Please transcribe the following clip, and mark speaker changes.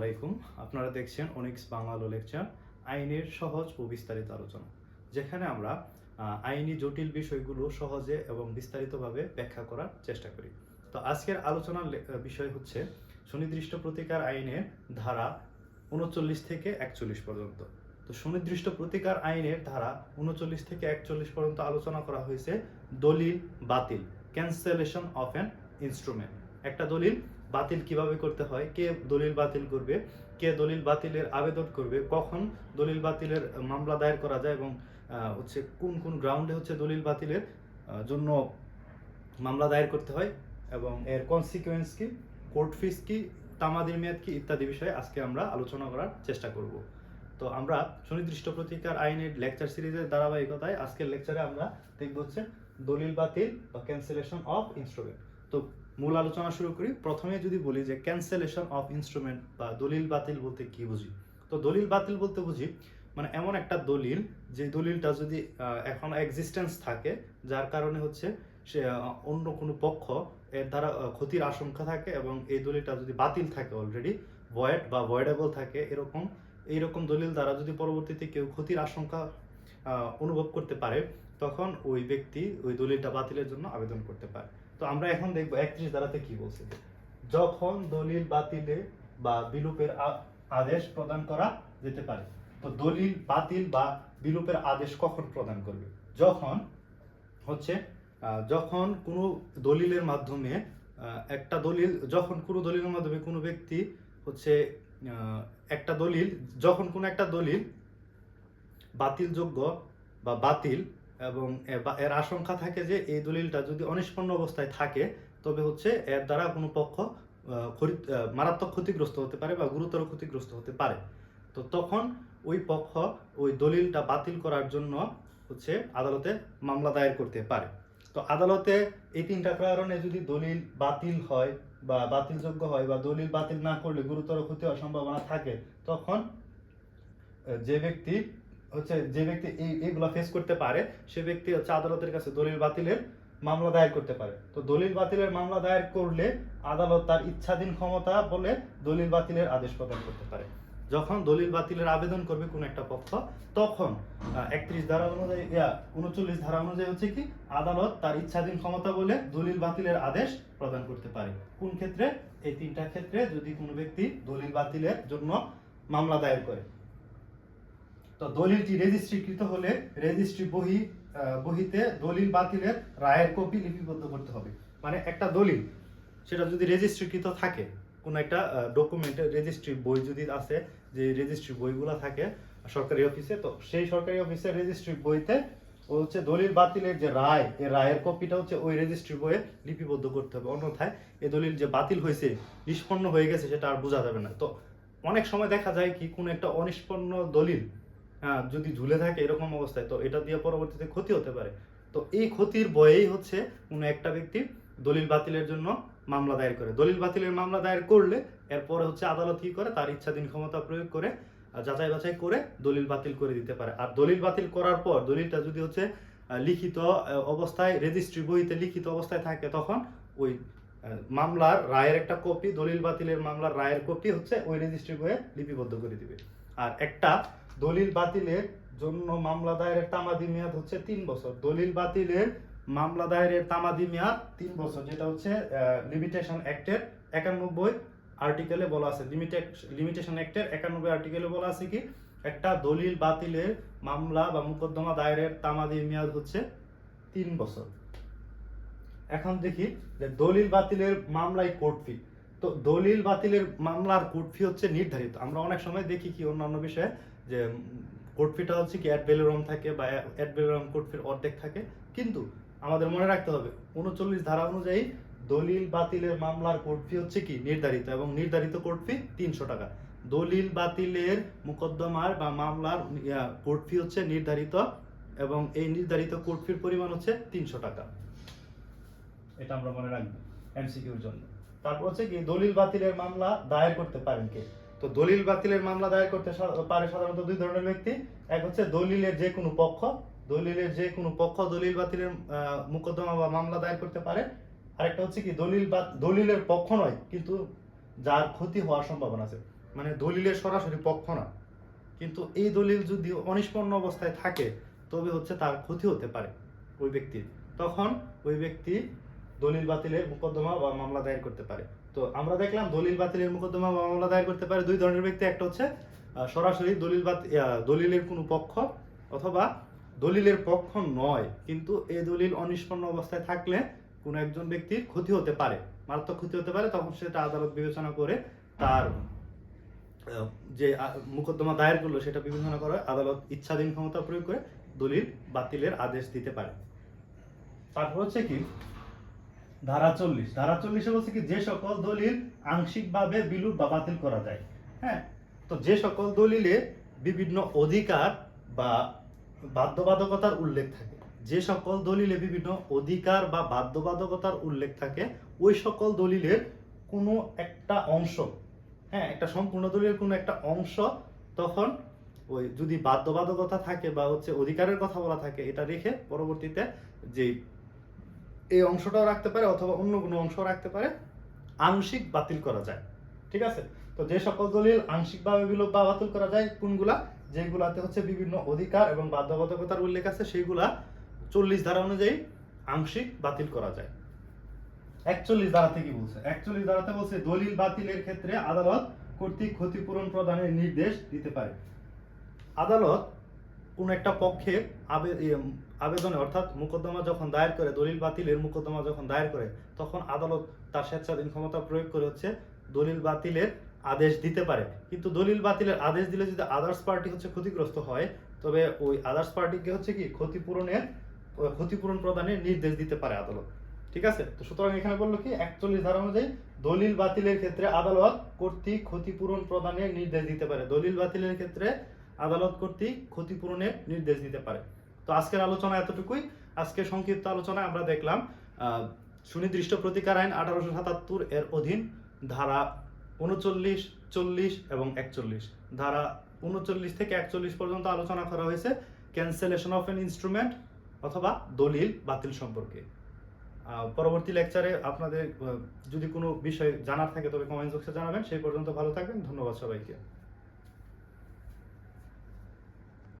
Speaker 1: আলাইকুম। আপনারা দেখছেন অনিক্স বাংলা লেকচার আইনের সহজ ও বিস্তারিত আলোচনা, যেখানে আমরা আইনি জটিল বিষয়গুলো সহজে এবং বিস্তারিতভাবে ব্যাখ্যা করার চেষ্টা করি। তো আজকের আলোচনার বিষয় হচ্ছে সুনির্দিষ্ট প্রতিকার আইনের ধারা উনচল্লিশ থেকে একচল্লিশ পর্যন্ত। তো সুনির্দিষ্ট প্রতিকার আইনের ধারা উনচল্লিশ থেকে একচল্লিশ পর্যন্ত আলোচনা করা হয়েছে দলিল বাতিল ক্যান্সেলেশন অফ অ্যান ইনস্ট্রুমেন্ট একটা দলিল বাতিল কীভাবে করতে হয়, কে দলিল বাতিল করবে, কে দলিল বাতিলের আবেদন করবে, কখন দলিল বাতিলের মামলা দায়ের করা যায় এবং হচ্ছে কোন কোন গ্রাউন্ডে হচ্ছে দলিল বাতিলের জন্য মামলা দায়ের করতে হয় এবং এর কনসিকুয়েন্স কি কোর্ট ফিস কি, তামাদির মেয়াদ কি, ইত্যাদি বিষয়ে আজকে আমরা আলোচনা করার চেষ্টা করব। তো আমরা সুনির্দিষ্ট প্রতিকার আইনের লেকচার সিরিজের ধারাবাহিকতায় আজকের লেকচারে আমরা দেখব হচ্ছে দলিল বাতিল বা ক্যান্সেলেশন অফ ইনস্ট্রুমেন্ট তো মূল আলোচনা শুরু করি। প্রথমে যদি বলি যে ক্যান্সেলেশন অফ ইনস্ট্রুমেন্ট বা দলিল বাতিল বলতে কি বুঝি? তো দলিল বাতিল বলতে বুঝি মানে এমন একটা দলিল যে দলিলটা যদি এখন এক্সিস্টেন্স থাকে, যার কারণে হচ্ছে সে অন্য কোনো পক্ষ এর দ্বারা ক্ষতির আশঙ্কা থাকে এবং এই দলিলটা যদি বাতিল থাকে অলরেডি ভয়েড বা ভয়েডেবল থাকে, এরকম, এইরকম দলিল দ্বারা যদি পরবর্তীতে কেউ ক্ষতির আশঙ্কা অনুভব করতে পারে, তখন ওই ব্যক্তি ওই দলিলটা বাতিলের জন্য আবেদন করতে পারে। তো আমরা এখন দেখব একত্রিশ ধারাতে কি বলছে। যখন দলিল বাতিলে বা বিলুপের আদেশ প্রদান করা যেতে পারে, তো দলিল বাতিল বা বিলুপের আদেশ কখন প্রদান করবে? যখন হচ্ছে যখন কোনো দলিলের মাধ্যমে একটা দলিল, যখন কোনো দলিলের মাধ্যমে কোনো ব্যক্তি হচ্ছে একটা দলিল, যখন কোনো একটা দলিল বাতিলযোগ্য বা বাতিল এবং এর আশঙ্কা থাকে যে এই দলিলটা যদি অনিষ্পন্ন অবস্থায় থাকে, তবে হচ্ছে এর দ্বারা কোনো পক্ষ মারাত্মক ক্ষতিগ্রস্ত হতে পারে বা গুরুতর ক্ষতিগ্রস্ত হতে পারে। তো তখন ওই পক্ষ ওই দলিলটা বাতিল করার জন্য হচ্ছে আদালতে মামলা দায়ের করতে পারে। তো আদালতে এই তিনটা কারণে যদি দলিল বাতিল হয় বা বাতিলযোগ্য হয় বা দলিল বাতিল না করলে গুরুতর ক্ষতি হওয়ার সম্ভাবনা থাকে, তখন যে ব্যক্তি হচ্ছে যে ব্যক্তি এই এগুলা ফেস করতে পারে, সে ব্যক্তি হচ্ছে আদালতের কাছে দলিল বাতিলের মামলা দায়ের করতে পারে। তো দলিল বাতিলের মামলা দায়ের করলে আদালত তার ইচ্ছাধীন ক্ষমতা বলে দলিল বাতিলের আদেশ প্রদান করতে পারে। যখন দলিল বাতিলের আবেদন করবে কোন একটা পক্ষ, তখন একত্রিশ ধারা অনুযায়ী উনচল্লিশ ধারা অনুযায়ী হচ্ছে কি, আদালত তার ইচ্ছাধীন ক্ষমতা বলে দলিল বাতিলের আদেশ প্রদান করতে পারে। কোন ক্ষেত্রে? এই তিনটা ক্ষেত্রে যদি কোনো ব্যক্তি দলিল বাতিলের জন্য মামলা দায়ের করে। তো দলিলটি রেজিস্ট্রিকৃত হলে রেজিস্ট্রি বহি বহিতে দলিল বাতিলের রায়ের কপি লিপিবদ্ধ করতে হবে। মানে একটা দলিল, সেটা যদি রেজিস্ট্রিকৃত থাকে, কোন একটা ডকুমেন্টের রেজিস্ট্রি বই যদি আছে, যে রেজিস্ট্রি বইগুলো থাকে সরকারি অফিসে তো সেই সরকারি অফিসে রেজিস্ট্রি বইতে ও হচ্ছে দলিল বাতিলের যে রায় এই রায়ের কপিটা হচ্ছে ওই রেজিস্ট্রি বইয়ে লিপিবদ্ধ করতে হবে। অন্যথায় এই দলিল যে বাতিল হয়েছে, নিষ্পন্ন হয়ে গেছে, সেটা আর বোঝা যাবে না। তো অনেক সময় দেখা যায় কি, কোন একটা অনিষ্পন্ন দলিল যদি ঝুলে থাকে এরকম অবস্থায়, তো এটা দিয়ে পরবর্তীতে ক্ষতি হতে পারে। তো এই ক্ষতির ভয়েই হচ্ছে কোনো একটা ব্যক্তি দলিল বাতিলের জন্য মামলা দায়ের করে। দলিল বাতিলের মামলা দায়ের করলে এরপরে হচ্ছে আদালত কি করে? তার ইচ্ছাধীন ক্ষমতা প্রয়োগ করে যাচাই বাছাই করে দলিল বাতিল করে দিতে পারে। আর দলিল বাতিল করার পর দলিলটা যদি হচ্ছে লিখিত অবস্থায় রেজিস্ট্রি বইতে লিখিত অবস্থায় থাকে, তখন ওই মামলার রায়ের একটা কপি দলিল বাতিলের মামলার রায়ের কপি হচ্ছে ওই রেজিস্ট্রি বইয়ে লিপিবদ্ধ করে দিবে। আর একটা দলিল বাতিলের জন্য মামলা দায়েরের তামাদি মেয়াদ হচ্ছে তিন বছর। দলিল বাতিলের মামলা দায়েরের তামাদি মেয়াদ তিন বছর, যেটা হচ্ছে লিমিটেশন অ্যাক্টের একানব্বই আর্টিকেলে বলা আছে। লিমিটেশন অ্যাক্টের একানব্বই আর্টিকেলে বলা আছে কি, একটা দলিল বাতিলের মামলা বা মোকদ্দমা দায়েরের তামাদি মেয়াদ হচ্ছে তিন বছর। এখন দেখি যে দলিল বাতিলের মামলায় কোর্ট ফি তো দলিল বাতিলের মামলার কোর্ট ফি হচ্ছে নির্ধারিত। আমরা অনেক সময় দেখি কি অন্যান্য বিষয়ে যে কোর্ট ফিটা হচ্ছে কি অ্যাড ভ্যালুরম থাকে বা অ্যাড ভ্যালুরম কোর্ট ফির অর্ধেক থাকে। কিন্তু আমাদের মনে রাখতে হবে, উনচল্লিশ ধারা অনুযায়ী দলিল বাতিলের মামলার কোর্ট ফি হচ্ছে কি নির্ধারিত এবং নির্ধারিত কোর্ট ফি তিনশো টাকা। দলিল বাতিলের মোকদ্দমার বা মামলার কোর্ট ফি হচ্ছে নির্ধারিত এবং এই নির্ধারিত কোর্ট ফির পরিমাণ হচ্ছে তিনশো টাকা। এটা আমরা মনে রাখব, এমসিকিউর জন্য। তারপর হচ্ছে কি, দলিল বাতিলের মামলা দায়ের করতে পারেন কে? তো দলিল বাতিলের মামলা দায়ের করতে পারে সাধারণত দুই ধরনের ব্যক্তি। এক হচ্ছে দলিলের যে কোনো পক্ষ, দলিলের যে কোনো পক্ষ দলিল বাতিলের মোকদ্দমা বা মামলা দায়ের করতে পারে। আরেকটা হচ্ছে কি, দলিল বা দলিলের পক্ষ নয়, কিন্তু যার ক্ষতি হওয়ার সম্ভাবনা আছে। মানে দলিলের সরাসরি পক্ষ না। কিন্তু এই দলিল যদি অনিষ্পন্ন অবস্থায় থাকে, তবে হচ্ছে তার ক্ষতি হতে পারে ওই ব্যক্তির। তখন ওই ব্যক্তি দলিল বাতিলের মোকদ্দমা বা মামলা দায়ের করতে পারে। তো আমরা দেখলাম দলিল বাতিলের মোকদ্দমা বা মামলা দায়ের করতে পারে দুই ধরনের ব্যক্তি, একটা হচ্ছে সরাসরি দলিল বাত দলিলের কোনো পক্ষ অথবা দলিলের পক্ষ নয়, কিন্তু এই দলিল অনিষ্পন্ন অবস্থায় থাকলে কোনো একজন ব্যক্তির ক্ষতি হতে পারে। মারাত্মক ক্ষতি হতে পারে, তখন সেটা আদালত বিবেচনা করে তার যে মোকদ্দমা দায়ের করল সেটা বিবেচনা করে আদালত ইচ্ছাধীন ক্ষমতা প্রয়োগ করে দলিল বাতিলের আদেশ দিতে পারে। তারপর হচ্ছে কি ধারা চল্লিশ। ধারা চল্লিশে বলছে কি, যে সকল দলিল আংশিকভাবে বিলুপ বা বাতিল করা যায়। হ্যাঁ? তো যে সকল দলিলে বিভিন্ন অধিকার বা বাধ্যবাধকতার উল্লেখ থাকে, যে সকল দলিলে বিভিন্ন অধিকার বা বাধ্যবাধকতার উল্লেখ থাকে, ওই সকল দলিলের কোনো একটা অংশ হ্যাঁ একটা সম্পূর্ণ দলিলের কোনো একটা অংশ তখন ওই যদি বাধ্যবাধকতা থাকে বা হচ্ছে অধিকারের কথা বলা থাকে, এটা রেখে পরবর্তীতে যে এই অংশটাও রাখতে পারে অথবা অন্য কোনো অংশ রাখতে পারে। আংশিক বাতিল করা যায়। ঠিক আছে? তো যে সকল দলিল আংশিকভাবে বিলোপ বা বাতিল করা যায়, কোনগুলা? যেগুলাতে হচ্ছে বিভিন্ন অধিকার এবং বাধ্যবাধকতার উল্লেখ আছে, সেইগুলা চল্লিশ ধারা অনুযায়ী আংশিক বাতিল করা যায়। একচল্লিশ ধারাতে কি বলছে? একচল্লিশ ধারাতে বলছে, দলিল বাতিলের ক্ষেত্রে আদালত কর্তৃক ক্ষতিপূরণ প্রদানের নির্দেশ দিতে পারে। আদালত কোন একটা পক্ষের আবে- ইয়ে, আবেদনে অর্থাৎ মোকদ্দমা যখন দায়ের করে দলিল বাতিলের মোকদ্দমা যখন দায়ের করে তখন আদালত তার স্বেচ্ছাধীন ক্ষমতা প্রয়োগ করে হচ্ছে দলিল বাতিলের আদেশ দিতে পারে। কিন্তু দলিল বাতিলের আদেশ দিলে যদি আদার্স পার্টি হচ্ছে ক্ষতিগ্রস্ত হয় তবে ওই আদার্স পার্টিকে হচ্ছে কি ক্ষতিপূরণের ক্ষতিপূরণ প্রদানের নির্দেশ দিতে পারে আদালত। ঠিক আছে? তো সুতরাং এখানে বলল কি একচল্লিশ ধারা অনুযায়ী দলিল বাতিলের ক্ষেত্রে আদালত কর্তৃক ক্ষতিপূরণ প্রদানের নির্দেশ দিতে পারে। দলিল বাতিলের ক্ষেত্রে আদালত কর্তৃক ক্ষতিপূরণের নির্দেশ দিতে পারে। তো আজকের আলোচনা এতটুকুই। আজকে সংক্ষিপ্ত আলোচনায় আমরা দেখলাম সুনির্দিষ্ট প্রতিকার আইন আঠারোশো সাতাত্তর এর অধীন, ধারা উনচল্লিশ, চল্লিশ এবং একচল্লিশ। ধারা উনচল্লিশ থেকে একচল্লিশ পর্যন্ত আলোচনা করা হয়েছে ক্যান্সেলেশন অফ এন ইনস্ট্রুমেন্ট অথবা দলিল বাতিল সম্পর্কে। পরবর্তী লেকচারে আপনাদের যদি কোনো বিষয় জানার থাকে তবে কমেন্ট বক্সে জানাবেন। সেই পর্যন্ত ভালো থাকবেন। ধন্যবাদ সবাইকে।